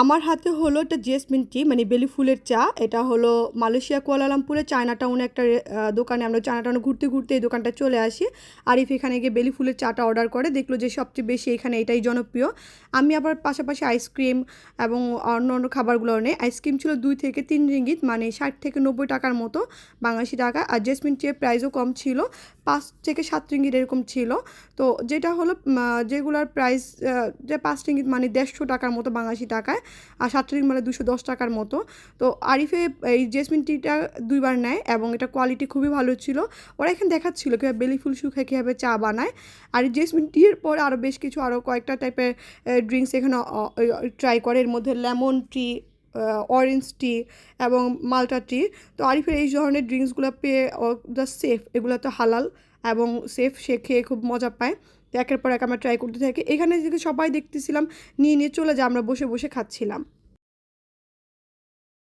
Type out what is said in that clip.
আমার হাতে হলো একটা জেসমিন টি মানে বেলি ফুলের চা। এটা হলো মালয়েশিয়া কুয়ালালামপুরে চায়না টাউনে একটা দোকানে। আমরা চায়না টাউনে ঘুরতে ঘুরতে এই দোকানটা চলে আসি। আরিফ এখানে গিয়ে বেলি ফুলের চাটা অর্ডার করে। দেখল যে সবচেয়ে বেশি এখানে এটাই জনপ্রিয়। আমি আবার পাশাপাশি আইসক্রিম এবং অন্য অন্য খাবারগুলো নেই। আইসক্রিম ছিল দুই থেকে তিন রিঙ্গিত মানে ষাট থেকে নব্বই টাকার মতো বাংলাদেশি টাকা। আর জেসমিন টিয়ের প্রাইসও কম ছিল, পাঁচ থেকে সাত রিঙ্গিত এরকম ছিল। তো যেটা হলো যেগুলার প্রাইস যে পাঁচ রিঙ্গিত মানে দেড়শো টাকার মতো বাংলাদেশি টাকায়। আর সাতটা দিন মানে দুশো দশ টাকার মতো। তো আরিফে এই জেসমিন টিটা দুইবার নেয় এবং এটা কোয়ালিটি খুবই ভালো ছিল। ওরা এখানে দেখাচ্ছিলো কীভাবে বেলি ফুল শুকায় কীভাবে চা বানায়। আর জেসমিন টির পর আরও বেশ কিছু আরও কয়েকটা টাইপের ড্রিঙ্কস এখানে ট্রাই করে। এর মধ্যে লেমন টি অরেঞ্জ টি এবং মাল্টা টি তো আরিফের এই ধরনের ড্রিঙ্কসগুলো পেয়ে দ্য সেফ এগুলো তো হালাল এবং সেফ সে খেয়ে খুব মজা পায়। তো একের পর এক আমরা ট্রাই করতে থাকি। এখানে যদি সবাই দেখতেছিলাম, নিয়ে নিয়ে চলে যায় আমরা বসে বসে খাচ্ছিলাম।